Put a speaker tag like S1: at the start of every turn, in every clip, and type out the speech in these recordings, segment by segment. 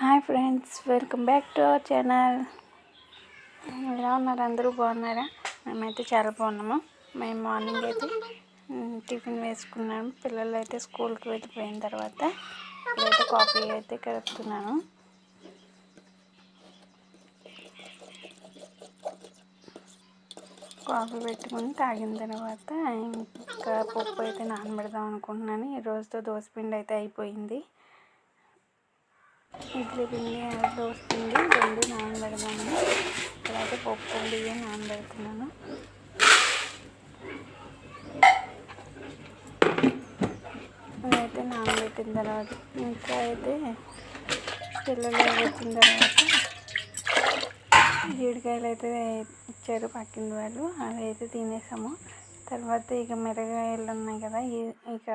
S1: Hi friends welcome back to our channel. ఎలా ఉన్నారు అందరూ? బాగున్నారా? మేమైతే చాలా బాగున్నాము. మేము మార్నింగ్ అయితే టిఫిన్ వేసుకున్నాము పిల్లలు అయితే స్కూల్కి వెళ్ళిపోయిన తర్వాత ఇప్పుడైతే కాఫీ అయితే కలుపుతున్నాను. కాఫీ పెట్టుకుని తాగిన తర్వాత ఇంకా పప్పు అయితే నానబెడదాం అనుకుంటున్నాను. ఈ రోజుతో దోసపిండి అయితే అయిపోయింది. ఇడ్లీ పిండి దోశ వస్తుంది రెండు నానబెడదాము ఇక్కడైతే పప్పు బియ్యం నానబెడుతున్నాను. అదైతే నానబెట్టిన తర్వాత ఇంకా అయితే పిల్లలు వచ్చిన తర్వాత జీడికాయలు అయితే ఇచ్చారు పక్కిన వాళ్ళు. అవి అయితే తినేసాము. తర్వాత ఇక మిరగాయలు ఉన్నాయి కదా ఇక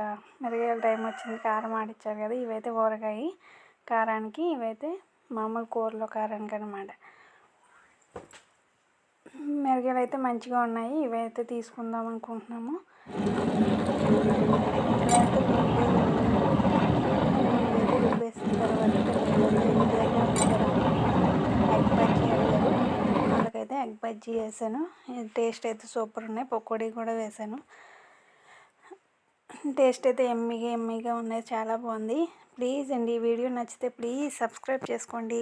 S1: మిరగాయల టైం వచ్చింది కారం ఆడిచ్చారు కదా ఇవైతే ఊరగాయ. కారానికి ఇవైతే మామూలు కూరలో కారానికి అనమాట మెరుగలు అయితే మంచిగా ఉన్నాయి. ఇవైతే తీసుకుందాం అనుకుంటున్నాము. ఇక్కడైతే తర్వాత బజ్జీ వాళ్ళకైతే ఎగ్ బజ్జీ వేసాను. టేస్ట్ అయితే సూపర్ ఉన్నాయి. పకోడీ కూడా వేసాను. టేస్ట్ అయితే ఎమ్మిగా ఎమ్మిగా ఉన్నాయి. చాలా బాగుంది. ప్లీజ్ అండి ఈ వీడియో నచ్చితే ప్లీజ్ సబ్స్క్రైబ్ చేసుకోండి.